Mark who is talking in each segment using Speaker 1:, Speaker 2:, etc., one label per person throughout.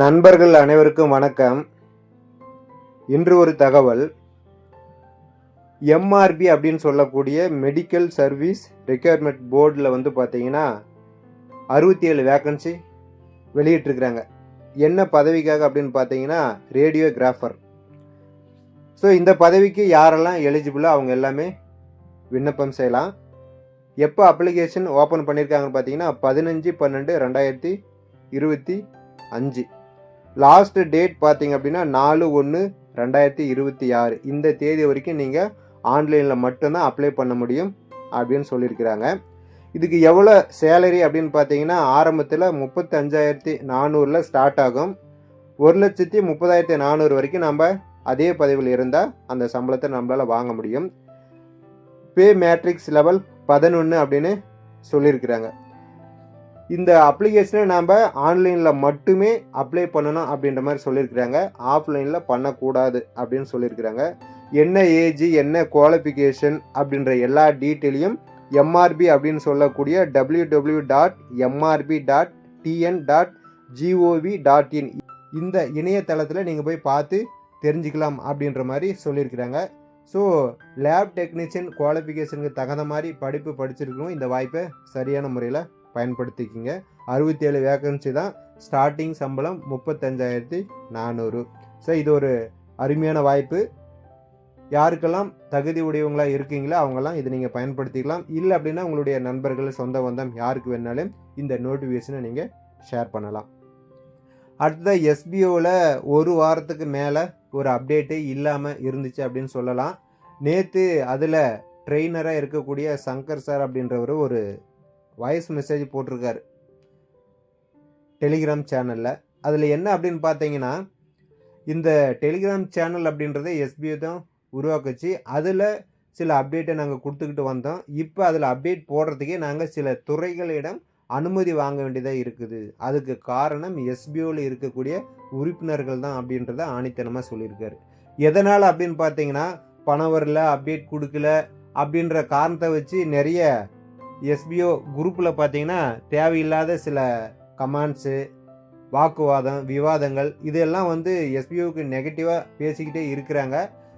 Speaker 1: நண்பர்கள் அனைவருக்கும் வணக்கம். இன்று ஒரு தகவல். எம்ஆர்பி அப்படின்னு சொல்லக்கூடிய மெடிக்கல் சர்வீஸ் ரெக்யர்மெண்ட் போர்டில் வந்து பார்த்தீங்கன்னா அறுபத்தி ஏழு வேக்கன்சி வெளியிட்டிருக்கிறாங்க. என்ன பதவிக்காக அப்படின்னு பார்த்தீங்கன்னா ரேடியோகிராஃபர் ஸோ இந்த பதவிக்கு யாரெல்லாம் எலிஜிபிளோ அவங்க எல்லாமே விண்ணப்பம் செய்யலாம். எப்போ அப்ளிகேஷன் ஓப்பன் பண்ணியிருக்காங்கன்னு பார்த்தீங்கன்னா பதினஞ்சு பன்னெண்டு ரெண்டாயிரத்தி இருபத்தி அஞ்சு. லாஸ்ட் டேட் பார்த்தீங்க அப்படின்னா நாலு ஒன்று ரெண்டாயிரத்தி இருபத்தி ஆறு. இந்த தேதி வரைக்கும் நீங்கள் ஆன்லைனில் மட்டும்தான் அப்ளை பண்ண முடியும் அப்படின்னு சொல்லியிருக்கிறாங்க. இதுக்கு எவ்வளோ சேலரி அப்படின்னு பார்த்தீங்கன்னா ஆரம்பத்தில் முப்பத்தஞ்சாயிரத்தி நானூறில் ஸ்டார்ட் ஆகும். ஒரு லட்சத்தி முப்பதாயிரத்தி நானூறு வரைக்கும் நம்ம அதே பதவியில் இருந்தால் அந்த சம்பளத்தை நம்மளால் வாங்க முடியும். பே மேட்ரிக்ஸ் லெவல் பதினொன்று அப்படின்னு சொல்லியிருக்கிறாங்க. இந்த அப்ளிகேஷனை நாம் ஆன்லைனில் மட்டுமே அப்ளை பண்ணணும் அப்படின்ற மாதிரி சொல்லியிருக்கிறாங்க. ஆஃப்லைனில் பண்ணக்கூடாது அப்படின்னு சொல்லியிருக்கிறாங்க. என்ன ஏஜ் என்ன குவாலிஃபிகேஷன் அப்படின்ற எல்லா டீட்டெயிலையும் எம்ஆர்பி அப்படின்னு சொல்லக்கூடிய W W dot MRP dot TN dot GOV dot in இந்த இணையதளத்தில் நீங்கள் போய் பார்த்து தெரிஞ்சுக்கலாம் அப்படின்ற மாதிரி சொல்லியிருக்கிறாங்க. ஸோ லேப் டெக்னீஷியன் குவாலிஃபிகேஷனுக்கு தகுந்த மாதிரி படிப்பு படிச்சிருக்கணும். இந்த வாய்ப்பை சரியான முறையில் பயன்படுத்திக்கிங்க. அறுபத்தி ஏழு வேகன்சி தான் ஸ்டார்டிங் சம்பளம் முப்பத்தஞ்சாயிரத்தி நானூறு. ஸோ இது ஒரு அருமையான வாய்ப்பு. யாருக்கெல்லாம் தகுதி உடையவங்களா இருக்கீங்களோ அவங்கெல்லாம் இதை நீங்கள் பயன்படுத்திக்கலாம். இல்லை அப்படின்னா உங்களுடைய நண்பர்கள் சொந்த பந்தம் யாருக்கு வேணாலும் இந்த நோட்டிஃபிகேஷனை நீங்கள் ஷேர் பண்ணலாம். அடுத்த எஸ்பிஓவில் ஒரு வாரத்துக்கு மேலே ஒரு அப்டேட்டு இல்லாமல் இருந்துச்சு அப்படின்னு சொல்லலாம். நேற்று அதில் ட்ரெயினராக இருக்கக்கூடிய சங்கர் சார் அப்படின்றவர் ஒரு வாய்ஸ் மெசேஜ் போட்டிருக்காரு. டெலிகிராம் சேனலில் அதில் என்ன அப்படின்னு பார்த்தீங்கன்னா இந்த டெலிகிராம் சேனல் அப்படின்றத எஸ்பிஐ தான் உருவாக்குச்சு. அதில் சில அப்டேட்டை நாங்கள் கொடுத்துக்கிட்டு வந்தோம். இப்போ அதில் அப்டேட் போடுறதுக்கே நாங்கள் சில துறைகளிடம் அனுமதி வாங்க வேண்டியதாக இருக்குது. அதுக்கு காரணம் எஸ்பிஓவில் இருக்கக்கூடிய உறுப்பினர்கள் தான் அப்படின்றத ஆணித்தனமாக சொல்லியிருக்காரு. எதனால் அப்படின்னு பார்த்தீங்கன்னா பணம் வரல அப்டேட் கொடுக்கல அப்படின்ற காரணத்தை வச்சு நிறைய எஸ்பிஓ குரூப்பில் பார்த்தீங்கன்னா தேவையில்லாத சில கமாண்ட்ஸு வாக்குவாதம் விவாதங்கள் இதெல்லாம் வந்து எஸ்பிஓக்கு நெகட்டிவாக பேசிக்கிட்டே இருக்கிறாங்க.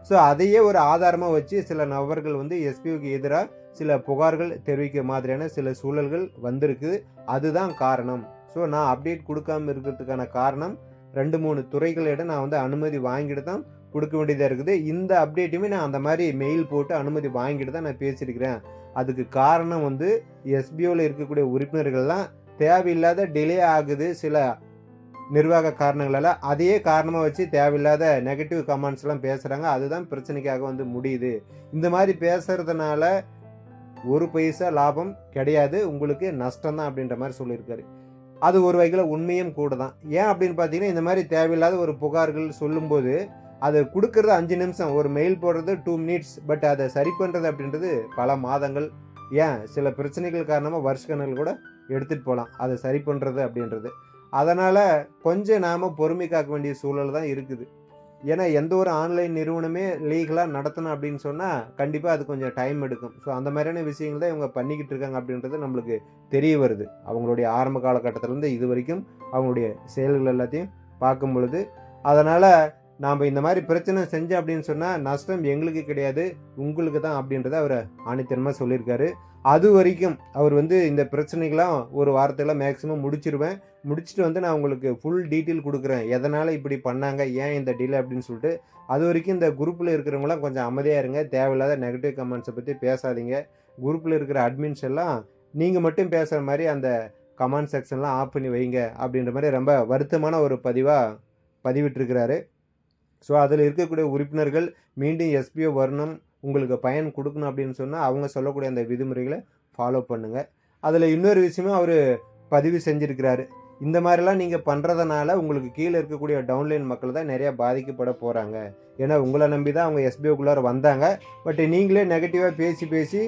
Speaker 1: ஸோ அதையே ஒரு ஆதாரமாக வச்சு சில நபர்கள் வந்து எஸ்பிஓக்கு எதிராக சில புகார்கள் தெரிவிக்க மாதிரியான சில சூழல்கள் வந்திருக்கு. அதுதான் காரணம். ஸோ நான் அப்டேட் கொடுக்காம இருக்கிறதுக்கான காரணம் ரெண்டு மூணு துறைகளிடம் நான் வந்து அனுமதி வாங்கிட்டு தான் கொடுக்க வேண்டியதாக இருக்குது. இந்த அப்டேட்டுமே நான் அந்த மாதிரி மெயில் போட்டு அனுமதி வாங்கிட்டு தான் நான் பேசியிருக்கிறேன். அதுக்கு காரணம் வந்து எஸ்பிஓவில் இருக்கக்கூடிய உறுப்பினர்கள்லாம் தேவையில்லாத டிலே ஆகுது சில நிர்வாக காரணங்களால். அதையே காரணமாக வச்சு தேவையில்லாத நெகட்டிவ் கமெண்ட்ஸ்லாம் பேசுகிறாங்க அதுதான் பிரச்சனைக்காக வந்து முடியுது. இந்த மாதிரி பேசுறதுனால ஒரு பைசா லாபம் கிடையாது. உங்களுக்கு நஷ்டம் தான் அப்படின்ற மாதிரி சொல்லியிருக்காரு. அது ஒரு வகையில் உண்மையும் கூட தான். ஏன் அப்படின்னு பார்த்தீங்கன்னா இந்த மாதிரி தேவையில்லாத ஒரு புகார்கள் சொல்லும்போது அதை கொடுக்கறது அஞ்சு நிமிஷம் ஒரு மெயில் போடுறது டூ மினிட்ஸ் பட் அதை சரி பண்ணுறது அப்படின்றது பல மாதங்கள். ஏன்? சில பிரச்சனைகள் காரணமாக வருஷ கூட எடுத்துகிட்டு போகலாம். அதை சரி பண்ணுறது அப்படின்றது. அதனால் கொஞ்சம் நாம் பொறுமை காக்க வேண்டிய சூழல் தான் இருக்குது. ஏன்னா எந்த ஒரு ஆன்லைன் நிறுவனமே லீகலாக நடத்தணும் அப்படின்னு சொன்னால் கண்டிப்பாக அது கொஞ்சம் டைம் எடுக்கும். ஸோ அந்த மாதிரியான விஷயங்கள் தான் இவங்க பண்ணிக்கிட்டு இருக்காங்க அப்படின்றது நம்மளுக்கு தெரிய வருது. அவங்களுடைய ஆரம்ப காலகட்டத்திலேருந்து இது வரைக்கும் அவங்களுடைய செயல்கள் எல்லாத்தையும் பார்க்கும் பொழுது. அதனால் நாம் இந்த மாதிரி பிரச்சனை செஞ்சோம் அப்படின்னு சொன்னால் நஷ்டம் எங்களுக்கு கிடையாது உங்களுக்கு தான் அப்படின்றத அவர் ஆணித்தனமாக சொல்லியிருக்காரு. அது வரைக்கும் அவர் வந்து இந்த பிரச்சனைகளாம் ஒரு வாரத்தில் மேக்ஸிமம் முடிச்சிருவேன். முடிச்சுட்டு வந்து நான் உங்களுக்கு ஃபுல் டீட்டெயில் கொடுக்குறேன். எதனால் இப்படி பண்ணாங்க ஏன் இந்த டீலை அப்படின்னு சொல்லிட்டு. அது வரைக்கும் இந்த குரூப்பில் இருக்கிறவங்களாம் கொஞ்சம் அமைதியாக இருங்க. தேவையில்லாத நெகட்டிவ் கமெண்ட்ஸை பற்றி பேசாதீங்க. குரூப்பில் இருக்கிற அட்மின்ஸ் எல்லாம் நீங்கள் மட்டும் பேசுகிற மாதிரி அந்த கமெண்ட் செக்ஷன்லாம் ஆஃப் பண்ணி வைங்க அப்படின்ற மாதிரி ரொம்ப வருத்தமான ஒரு பதிவாக பதிவிட்டிருக்கிறாரு. ஸோ அதில் இருக்கக்கூடிய உறுப்பினர்கள் மீண்டும் எஸ்பிஓ வரணும் உங்களுக்கு பயன் கொடுக்கணும் அப்படின்னு சொன்னால் அவங்க சொல்லக்கூடிய அந்த விதிமுறைகளை ஃபாலோ பண்ணுங்கள் அதில் இன்னொரு விஷயமும் அவர் பதிவு செஞ்சுருக்கிறாரு. இந்த மாதிரிலாம் நீங்கள் பண்ணுறதுனால உங்களுக்கு கீழே இருக்கக்கூடிய டவுன்லைன் மக்கள் தான் நிறையா பாதிக்கப்பட போகிறாங்க ஏன்னா உங்களை நம்பி தான் அவங்க எஸ்பிஓக்குள்ளார வந்தாங்க. பட் நீங்களே நெகட்டிவாக பேசி பேசி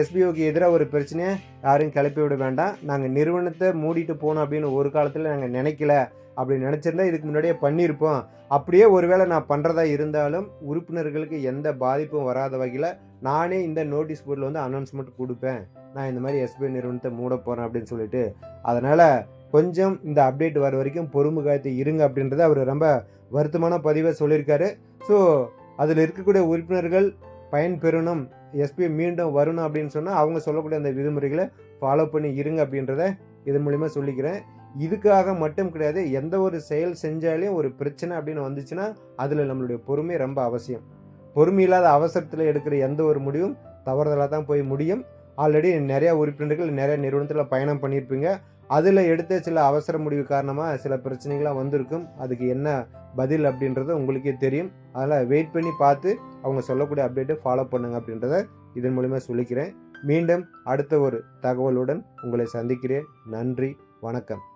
Speaker 1: எஸ்பிஓக்கு எதிராக ஒரு பிரச்சனையை யாரும் கிளப்பி விட வேண்டாம். நாங்கள் நிறுவனத்தை மூடிட்டு போகணும் அப்படின்னு ஒரு காலத்தில் நாங்கள் நினைக்கல. அப்படி நினச்சிருந்தா இதுக்கு முன்னாடியே பண்ணியிருப்போம். அப்படியே ஒருவேளை நான் பண்ணுறதா இருந்தாலும் உறுப்பினர்களுக்கு எந்த பாதிப்பும் வராத வகையில் நானே இந்த நோட்டீஸ் போர்டில் வந்து அனௌன்ஸ்மெண்ட் கொடுப்பேன். நான் இந்த மாதிரி எஸ்பிஐ நிறுவனத்தை மூட போகிறேன் அப்படின்னு சொல்லிட்டு. அதனால் கொஞ்சம் இந்த அப்டேட் வர வரைக்கும் பொறுமை காத்து இருங்க அப்படின்றத அவர் ரொம்ப வருத்தமான பதிவை சொல்லியிருக்காரு. ஸோ அதில் இருக்கக்கூடிய உறுப்பினர்கள் பயன்பெறணும் எஸ்பி மீண்டும் வரணும் அப்படின்னு சொன்னால் அவங்க சொல்லக்கூடிய அந்த விதிமுறைகளை ஃபாலோ பண்ணி இருங்க அப்படின்றத இதன் மூலிமா சொல்லிக்கிறேன். இதுக்காக மட்டும் கிடையாது எந்த ஒரு செயல் செஞ்சாலையும் ஒரு பிரச்சனை அப்படின்னு வந்துச்சுன்னா அதில் நம்மளுடைய பொறுமை ரொம்ப அவசியம். பொறுமை இல்லாத அவசரத்தில் எடுக்கிற எந்த ஒரு முடிவும் தவறுதலாக தான் போய் முடியும். ஆல்ரெடி நிறையா உறுப்பினர்கள் நிறைய நிறுவனத்தில் பயணம் பண்ணியிருப்பீங்க. அதில் எடுத்த சில அவசர முடிவு காரணமாக சில பிரச்சனைகள்லாம் வந்திருக்கும். அதுக்கு என்ன பதில் அப்படின்றது உங்களுக்கே தெரியும். அதனால் வெயிட் பண்ணி பார்த்து அவங்க சொல்லக்கூடிய அப்டேட்டை ஃபாலோ பண்ணுங்க அப்படின்றத இதன் மூலிமா சொல்லிக்கிறேன். மீண்டும் அடுத்த ஒரு தகவலுடன் உங்களை சந்திக்கிறேன். நன்றி வணக்கம்.